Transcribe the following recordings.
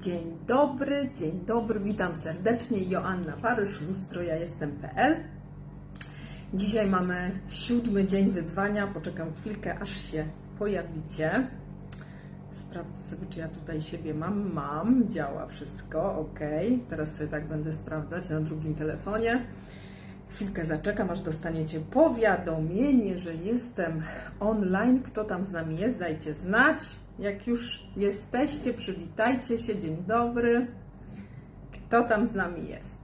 Dzień dobry, dzień dobry, witam serdecznie. Joanna Paryż, lustro ja jestem.pl. Dzisiaj mamy siódmy dzień wyzwania. Poczekam chwilkę, aż się pojawicie. Sprawdzę sobie, czy ja tutaj siebie mam. Mam, działa wszystko, ok. Teraz sobie tak będę sprawdzać na drugim telefonie. Chwilkę zaczekam, aż dostaniecie powiadomienie, że jestem online. Kto tam z nami jest, dajcie znać. Jak już jesteście, przywitajcie się. Dzień dobry. Kto tam z nami jest?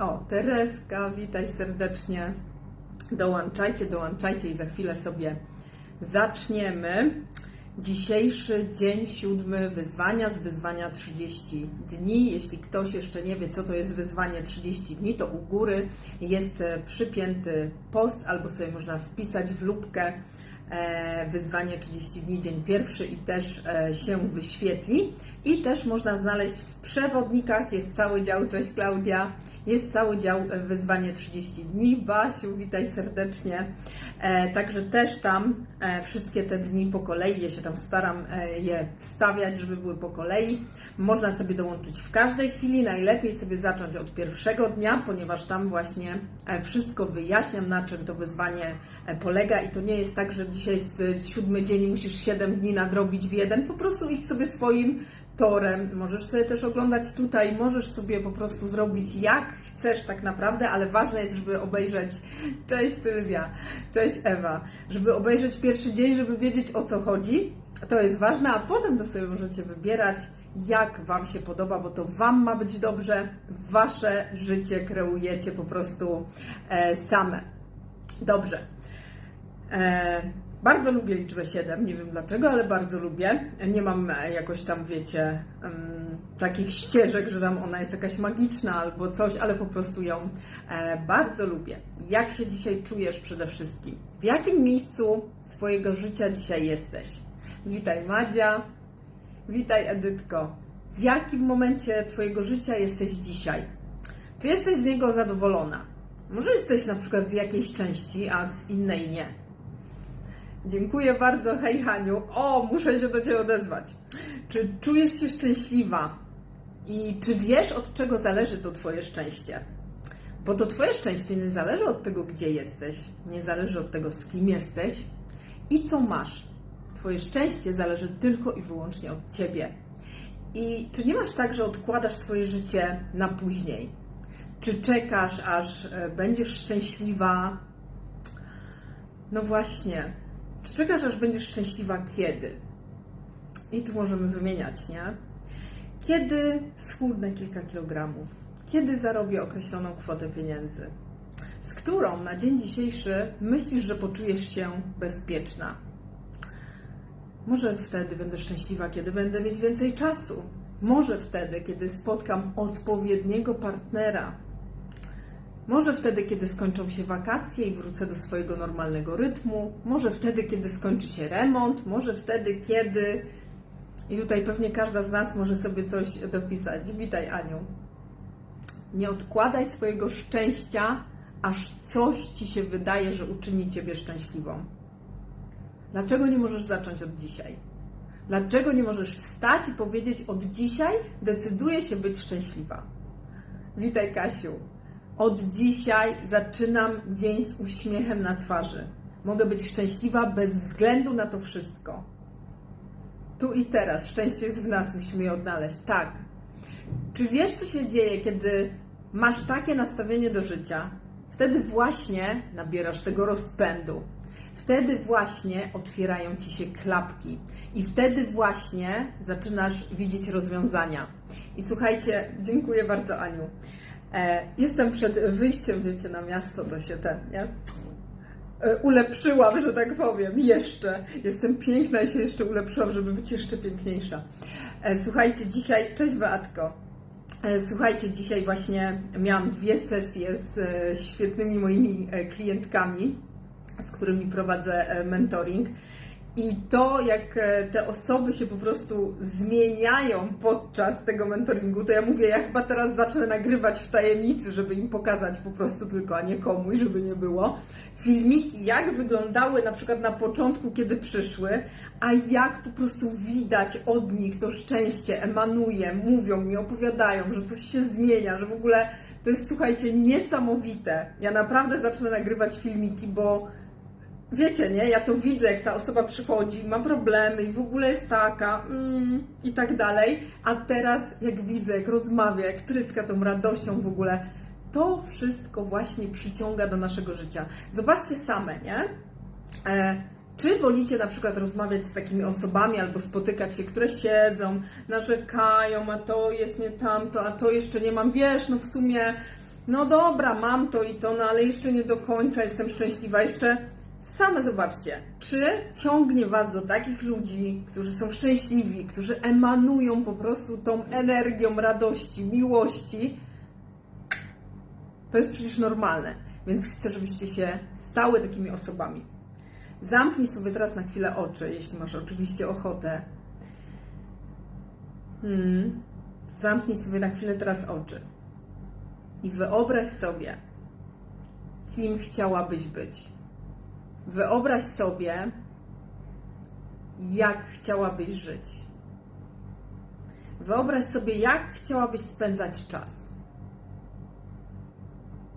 O, Tereska, witaj serdecznie. Dołączajcie, dołączajcie i za chwilę sobie zaczniemy. Dzisiejszy dzień siódmy wyzwania z wyzwania 30 dni. Jeśli ktoś jeszcze nie wie, co to jest wyzwanie 30 dni, to u góry jest e, przypięty post, albo sobie można wpisać w lubkę e, wyzwanie 30 dni, dzień pierwszy i też e, się wyświetli. I też można znaleźć w przewodnikach, jest cały dział, cześć Klaudia, jest cały dział e, wyzwanie 30 dni. Basiu, witaj serdecznie. E, Także też tam e, wszystkie te dni po kolei, ja się tam staram je wstawiać, żeby były po kolei. Można sobie dołączyć w każdej chwili, najlepiej sobie zacząć od pierwszego dnia, ponieważ tam właśnie wszystko wyjaśniam, na czym to wyzwanie polega i to nie jest tak, że dzisiaj siódmy dzień musisz 7 dni nadrobić w jeden, po prostu idź sobie swoim Możesz sobie też oglądać tutaj, możesz sobie po prostu zrobić jak chcesz tak naprawdę, ale ważne jest, żeby obejrzeć. Cześć Sylwia, cześć Ewa. Żeby obejrzeć pierwszy dzień, żeby wiedzieć o co chodzi. To jest ważne, a potem to sobie możecie wybierać, jak Wam się podoba, bo to Wam ma być dobrze. Wasze życie kreujecie po prostu e, same. Dobrze. E, bardzo lubię liczbę 7, nie wiem dlaczego, ale bardzo lubię. Nie mam e, jakoś tam, wiecie, takich ścieżek, że tam ona jest jakaś magiczna albo coś, ale po prostu ją e, bardzo lubię. Jak się dzisiaj czujesz przede wszystkim? W jakim miejscu swojego życia dzisiaj jesteś? Witaj Madzia, witaj Edytko. W jakim momencie Twojego życia jesteś dzisiaj? Czy jesteś z niego zadowolona? Może jesteś na przykład z jakiejś części, a z innej nie. Dziękuję bardzo, hej Haniu. O, muszę się do Ciebie odezwać. Czy czujesz się szczęśliwa? I czy wiesz, od czego zależy to Twoje szczęście? Bo to Twoje szczęście nie zależy od tego, gdzie jesteś, nie zależy od tego, z kim jesteś i co masz. Twoje szczęście zależy tylko i wyłącznie od Ciebie. I czy nie masz tak, że odkładasz swoje życie na później? Czy czekasz, aż e, będziesz szczęśliwa? No właśnie. Czy czekasz, aż będziesz szczęśliwa kiedy? I tu możemy wymieniać, nie? Kiedy schudnę kilka kilogramów? Kiedy zarobię określoną kwotę pieniędzy? Z którą na dzień dzisiejszy myślisz, że poczujesz się bezpieczna? Może wtedy będę szczęśliwa, kiedy będę mieć więcej czasu. Może wtedy, kiedy spotkam odpowiedniego partnera. Może wtedy, kiedy skończą się wakacje i wrócę do swojego normalnego rytmu. Może wtedy, kiedy skończy się remont. Może wtedy, kiedy. I tutaj pewnie każda z nas może sobie coś dopisać. Witaj, Aniu. Nie odkładaj swojego szczęścia, aż coś ci się wydaje, że uczyni ciebie szczęśliwą. Dlaczego nie możesz zacząć od dzisiaj? Dlaczego nie możesz wstać i powiedzieć: Od dzisiaj decyduję się być szczęśliwa? Witaj, Kasiu. Od dzisiaj zaczynam dzień z uśmiechem na twarzy. Mogę być szczęśliwa bez względu na to wszystko. Tu i teraz. Szczęście jest w nas, musimy je odnaleźć. Tak. Czy wiesz, co się dzieje, kiedy masz takie nastawienie do życia? Wtedy właśnie nabierasz tego rozpędu. Wtedy właśnie otwierają ci się klapki. I wtedy właśnie zaczynasz widzieć rozwiązania. I słuchajcie, dziękuję bardzo, Aniu. E, Jestem przed wyjściem, wiecie, na miasto, to się ten, nie? E, Ulepszyłam, że tak powiem, jeszcze. Jestem piękna i się jeszcze ulepszyłam, żeby być jeszcze piękniejsza. E, Słuchajcie, dzisiaj, cześć Beatko. Słuchajcie, dzisiaj właśnie miałam dwie sesje z świetnymi moimi klientkami, z którymi prowadzę mentoring. I to, jak e, te osoby się po prostu zmieniają podczas tego mentoringu, to ja mówię, ja chyba teraz zacznę nagrywać w tajemnicy, żeby im pokazać po prostu tylko, a nie komuś, żeby nie było. Filmiki, jak wyglądały na przykład na początku, kiedy przyszły, a jak po prostu widać od nich to szczęście emanuje, mówią mi, opowiadają, że coś się zmienia, że w ogóle to jest, słuchajcie, niesamowite. Ja naprawdę zacznę nagrywać filmiki, bo wiecie, nie? Ja to widzę, jak ta osoba przychodzi, ma problemy i w ogóle jest taka mm, i tak dalej. A teraz, jak widzę, jak rozmawia, jak tryska tą radością w ogóle, to wszystko właśnie przyciąga do naszego życia. Zobaczcie same, nie? E, czy wolicie na przykład rozmawiać z takimi osobami albo spotykać się, które siedzą, narzekają, a to jest nie tamto, a to jeszcze nie mam, wiesz, no w sumie, no dobra, mam to i to, no ale jeszcze nie do końca jestem szczęśliwa, jeszcze same zobaczcie, czy ciągnie Was do takich ludzi, którzy są szczęśliwi, którzy emanują po prostu tą energią radości, miłości. To jest przecież normalne, więc chcę, żebyście się stały takimi osobami. Zamknij sobie teraz na chwilę oczy, jeśli masz oczywiście ochotę. Hmm. Zamknij sobie na chwilę teraz oczy i wyobraź sobie, kim chciałabyś być. Wyobraź sobie, jak chciałabyś żyć. Wyobraź sobie, jak chciałabyś spędzać czas.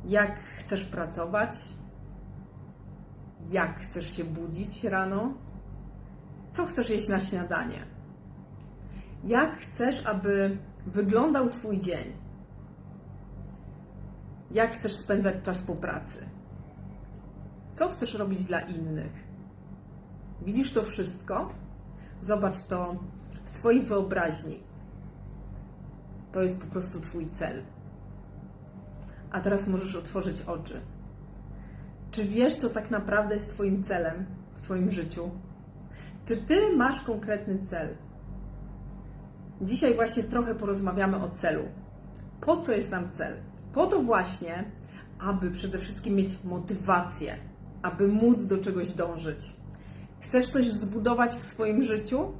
Jak chcesz pracować? Jak chcesz się budzić rano? Co chcesz jeść na śniadanie? Jak chcesz, aby wyglądał Twój dzień? Jak chcesz spędzać czas po pracy? Co chcesz robić dla innych? Widzisz to wszystko? Zobacz to w swojej wyobraźni. To jest po prostu Twój cel. A teraz możesz otworzyć oczy. Czy wiesz, co tak naprawdę jest Twoim celem w Twoim życiu? Czy Ty masz konkretny cel? Dzisiaj właśnie trochę porozmawiamy o celu. Po co jest nam cel? Po to właśnie, aby przede wszystkim mieć motywację, aby móc do czegoś dążyć. Chcesz coś zbudować w swoim życiu?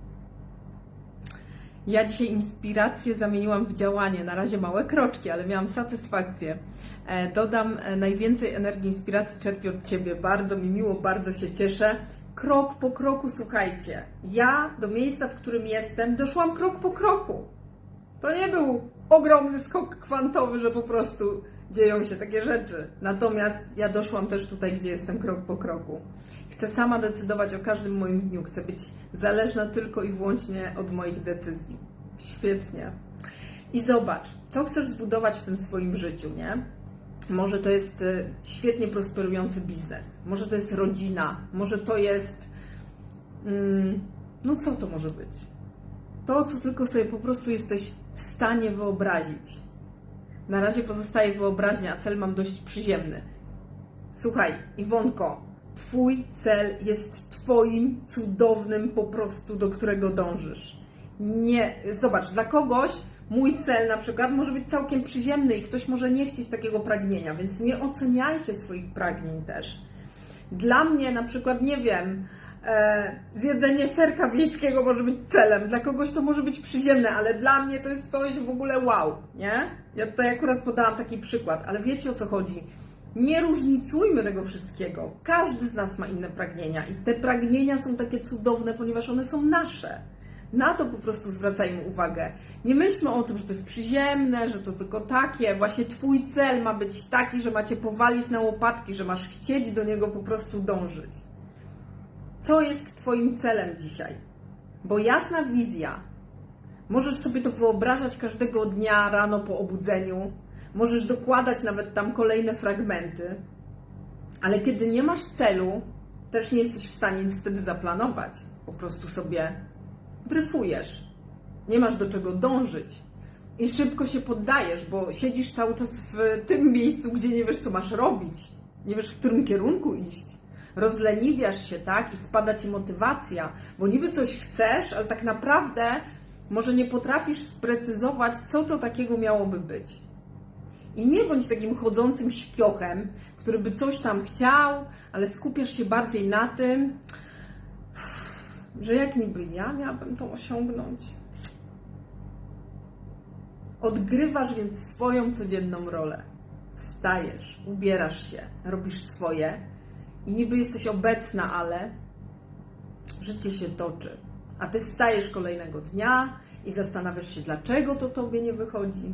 Ja dzisiaj inspirację zamieniłam w działanie. Na razie małe kroczki, ale miałam satysfakcję. E, Dodam, e, najwięcej energii, inspiracji czerpię od Ciebie. Bardzo mi miło, bardzo się cieszę. Krok po kroku, słuchajcie. Ja do miejsca, w którym jestem, doszłam krok po kroku. To nie był ogromny skok kwantowy, że po prostu dzieją się takie rzeczy. Natomiast ja doszłam też tutaj, gdzie jestem krok po kroku. Chcę sama decydować o każdym moim dniu. Chcę być zależna tylko i wyłącznie od moich decyzji. Świetnie. I zobacz, co chcesz zbudować w tym swoim życiu, nie? Może to jest y, świetnie prosperujący biznes, może to jest rodzina, może to jest. Mm, no co to może być? To, co tylko sobie po prostu jesteś w stanie wyobrazić. Na razie pozostaje wyobraźnia, a cel mam dość przyziemny. Słuchaj, Iwonko, Twój cel jest Twoim cudownym po prostu, do którego dążysz. Nie, zobacz, dla kogoś mój cel na przykład może być całkiem przyziemny i ktoś może nie chcieć takiego pragnienia, więc nie oceniajcie swoich pragnień też. Dla mnie na przykład, nie wiem, zjedzenie serka wiejskiego może być celem, dla kogoś to może być przyziemne, ale dla mnie to jest coś w ogóle wow, nie? Ja tutaj akurat podałam taki przykład, ale wiecie o co chodzi? Nie różnicujmy tego wszystkiego. Każdy z nas ma inne pragnienia i te pragnienia są takie cudowne, ponieważ one są nasze. Na to po prostu zwracajmy uwagę. Nie myślmy o tym, że to jest przyziemne, że to tylko takie. Właśnie Twój cel ma być taki, że macie powalić na łopatki, że masz chcieć do niego po prostu dążyć. Co jest Twoim celem dzisiaj? Bo jasna wizja. Możesz sobie to wyobrażać każdego dnia rano po obudzeniu. Możesz dokładać nawet tam kolejne fragmenty. Ale kiedy nie masz celu, też nie jesteś w stanie nic wtedy zaplanować. Po prostu sobie dryfujesz. Nie masz do czego dążyć. I szybko się poddajesz, bo siedzisz cały czas w tym miejscu, gdzie nie wiesz, co masz robić. Nie wiesz, w którym kierunku iść. Rozleniwiasz się, tak? I spada ci motywacja, bo niby coś chcesz, ale tak naprawdę może nie potrafisz sprecyzować, co to takiego miałoby być. I nie bądź takim chodzącym śpiochem, który by coś tam chciał, ale skupiasz się bardziej na tym, że jak niby ja miałabym to osiągnąć? Odgrywasz więc swoją codzienną rolę. Wstajesz, ubierasz się, robisz swoje i niby jesteś obecna, ale życie się toczy. A ty wstajesz kolejnego dnia i zastanawiasz się, dlaczego to tobie nie wychodzi.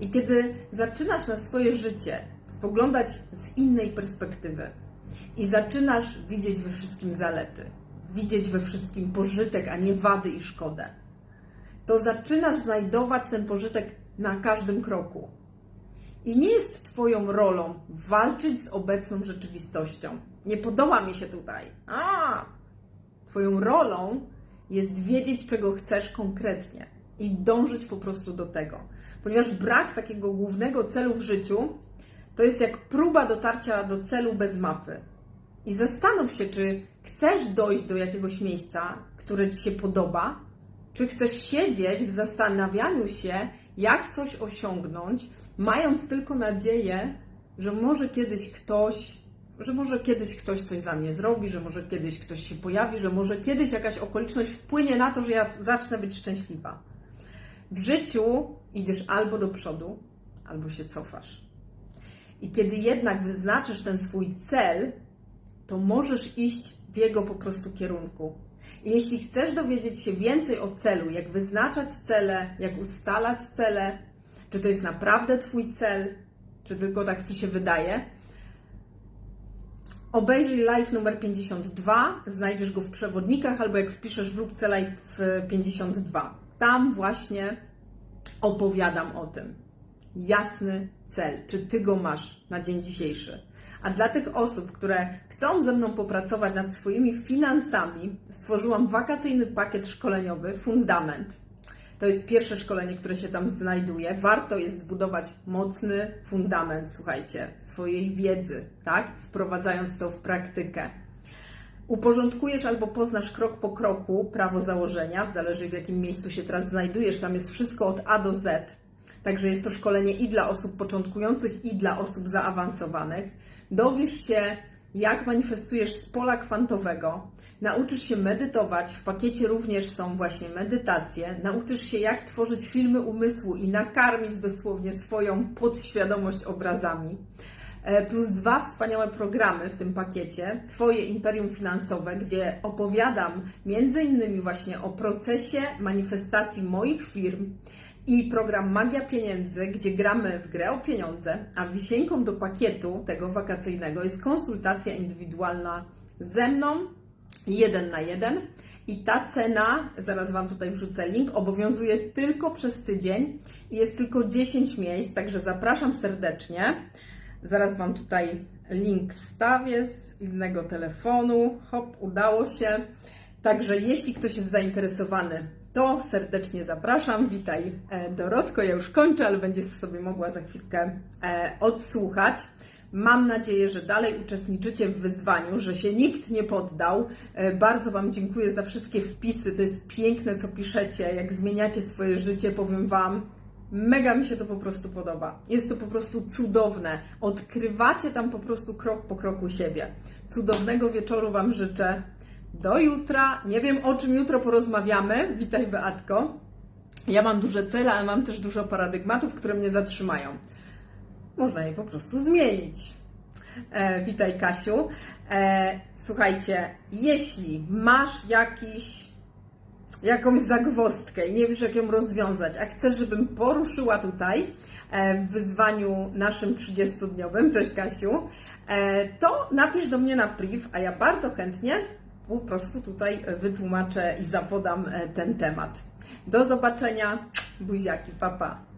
I kiedy zaczynasz na swoje życie spoglądać z innej perspektywy i zaczynasz widzieć we wszystkim zalety, widzieć we wszystkim pożytek, a nie wady i szkodę, to zaczynasz znajdować ten pożytek na każdym kroku. I nie jest Twoją rolą walczyć z obecną rzeczywistością. Nie podoba mi się tutaj. A! Twoją rolą jest wiedzieć, czego chcesz konkretnie i dążyć po prostu do tego. Ponieważ brak takiego głównego celu w życiu to jest jak próba dotarcia do celu bez mapy. I zastanów się, czy chcesz dojść do jakiegoś miejsca, które Ci się podoba, czy chcesz siedzieć w zastanawianiu się, jak coś osiągnąć, mając tylko nadzieję, że może kiedyś ktoś, że może kiedyś ktoś coś za mnie zrobi, że może kiedyś ktoś się pojawi, że może kiedyś jakaś okoliczność wpłynie na to, że ja zacznę być szczęśliwa. W życiu idziesz albo do przodu, albo się cofasz. I kiedy jednak wyznaczysz ten swój cel, to możesz iść w jego po prostu kierunku. I jeśli chcesz dowiedzieć się więcej o celu, jak wyznaczać cele, jak ustalać cele, czy to jest naprawdę Twój cel, czy tylko tak Ci się wydaje, obejrzyj live numer 52, znajdziesz go w przewodnikach, albo jak wpiszesz w lubce live 52. Tam właśnie opowiadam o tym. Jasny cel, czy Ty go masz na dzień dzisiejszy. A dla tych osób, które chcą ze mną popracować nad swoimi finansami, stworzyłam wakacyjny pakiet szkoleniowy Fundament. To jest pierwsze szkolenie, które się tam znajduje. Warto jest zbudować mocny fundament, słuchajcie, swojej wiedzy, tak? Wprowadzając to w praktykę. Uporządkujesz albo poznasz krok po kroku prawo założenia, w zależy w jakim miejscu się teraz znajdujesz. Tam jest wszystko od A do Z. Także jest to szkolenie i dla osób początkujących, i dla osób zaawansowanych. Dowiesz się, jak manifestujesz z pola kwantowego. Nauczysz się medytować. W pakiecie również są właśnie medytacje. Nauczysz się, jak tworzyć filmy umysłu i nakarmić dosłownie swoją podświadomość obrazami. E, Plus dwa wspaniałe programy w tym pakiecie. Twoje imperium finansowe, gdzie opowiadam między innymi właśnie o procesie manifestacji moich firm i program Magia Pieniędzy, gdzie gramy w grę o pieniądze, a wisienką do pakietu tego wakacyjnego jest konsultacja indywidualna ze mną, jeden na jeden. I ta cena, zaraz Wam tutaj wrzucę link, obowiązuje tylko przez tydzień i jest tylko 10 miejsc, także zapraszam serdecznie. Zaraz Wam tutaj link wstawię z innego telefonu. Hop, udało się. Także jeśli ktoś jest zainteresowany, to serdecznie zapraszam. Witaj e, Dorotko, ja już kończę, ale będziesz sobie mogła za chwilkę e, odsłuchać. Mam nadzieję, że dalej uczestniczycie w wyzwaniu, że się nikt nie poddał. E, Bardzo Wam dziękuję za wszystkie wpisy. To jest piękne, co piszecie. Jak zmieniacie swoje życie, powiem Wam, mega mi się to po prostu podoba. Jest to po prostu cudowne. Odkrywacie tam po prostu krok po kroku siebie. Cudownego wieczoru Wam życzę. Do jutra. Nie wiem o czym jutro porozmawiamy. Witaj Beatko. Ja mam duże cele, ale mam też dużo paradygmatów, które mnie zatrzymają. Można je po prostu zmienić. E, witaj Kasiu. E, słuchajcie, jeśli masz jakiś, jakąś zagwozdkę i nie wiesz jak ją rozwiązać, a chcesz, żebym poruszyła tutaj e, w wyzwaniu naszym 30-dniowym, cześć Kasiu, e, to napisz do mnie na priv, a ja bardzo chętnie po prostu tutaj wytłumaczę i zapodam e, ten temat. Do zobaczenia, buziaki, papa. Pa.